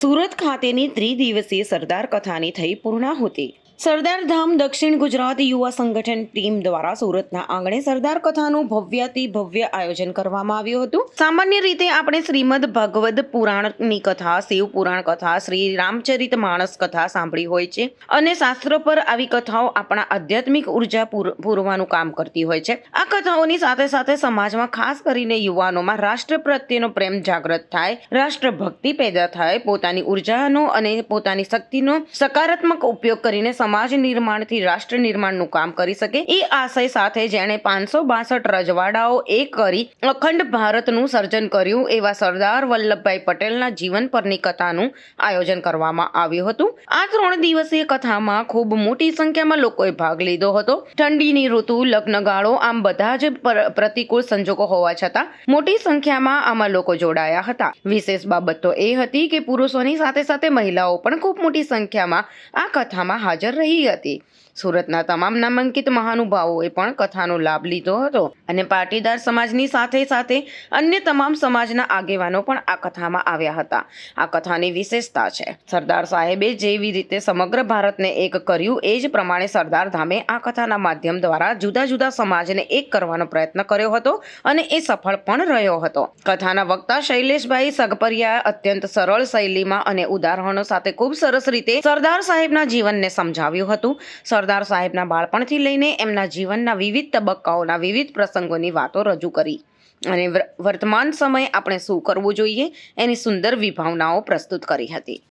સુરત ખાતેની ત્રિદિવસીય સરદાર કથાની થઈ પૂર્ણાહુતિ. સરદાર ધામ દક્ષિણ ગુજરાત યુવા સંગઠન ટીમ દ્વારા સુરતના આંગણે સરદાર કથાનું ભવ્યાતિ ભવ્ય આયોજન કરવામાં આવ્યું હતું. સામાન્ય રીતે આપણે શ્રીમદ ભગવદ પુરાણની કથા, શિવ પુરાણ કથા, શ્રી રામચરિત માણસ કથા સાંભળી હોય છે અને શાસ્ત્રો પર આવી કથાઓ આપણા આધ્યાત્મિક ઊર્જા પૂર- પૂરવાનું કામ કરતી હોય છે. આ કથાઓની સાથે સાથે સમાજમાં ખાસ કરીને યુવાનોમાં રાષ્ટ્ર પ્રત્યેનો પ્રેમ જાગૃત થાય, રાષ્ટ્રભક્તિ પેદા થાય, પોતાની ઉર્જાનો અને પોતાની શક્તિનો સકારાત્મક ઉપયોગ કરીને સમાજ નિર્માણથી રાષ્ટ્ર નિર્માણનું કામ કરી શકે. એ આશય સાથે જેણે પાંચસો બાસઠ રજવાડાઓ એક કરી અખંડ ભારતનું સર્જન કર્યું એવા સરદાર વલ્લભભાઈ પટેલના જીવન પરની કથાનું આયોજન કરવામાં આવ્યું હતું. આ ત્રણ દિવસીય કથામાં ખૂબ મોટી સંખ્યામાં લોકોએ ભાગ લીધો હતો. ઠંડીની ઋતુ, લગ્નગાળો આમ બધા જ પર- પ્રતિકૂળ સંજોગો હોવા છતાં મોટી સંખ્યામાં આમાં લોકો જોડાયા હતા. વિશેષ બાબત તો એ હતી કે પુરુષોની સાથે સાથે મહિલાઓ પણ ખૂબ મોટી સંખ્યામાં આ કથામાં હાજર રહી હતી. સુરતના તમામ નામાંકિત મહાનુભાવોએ પણ કથાનો લાભ લીધો હતો. અને પાટીદાર સમાજની સાથે સાથે અન્ય તમામ સમાજના આગેવાનો પણ આ કથામાં આવ્યા હતા. આ કથાની વિશેષતા છે. સરદાર સાહેબે જેવી રીતે સમગ્ર ભારતને એક કર્યું, એ જ પ્રમાણે સરદાર ધામે આ કથાના માધ્યમ દ્વારા જુદા જુદા સમાજને એક કરવાનો પ્રયત્ન કર્યો હતો અને એ સફળ પણ રહ્યો હતો. કથાના વક્તા શૈલેષભાઈ સગપરિયા અત્યંત સરળ શૈલીમાં અને ઉદાહરણો સાથે ખૂબ સરસ રીતે સરદાર સાહેબના જીવનને સમજાવ્યું હતું. સરદાર સાહેબના બાળપણથી લઈને એમના જીવનના વિવિધ તબક્કાઓના વિવિધ પ્રસંગોની વાતો રજૂ કરી. અને વર- વર્તમાન સમયે આપણે શું કરવું જોઈએ? એની સુંદર વિભાવનાઓ પ્રસ્તુત કરી હતી.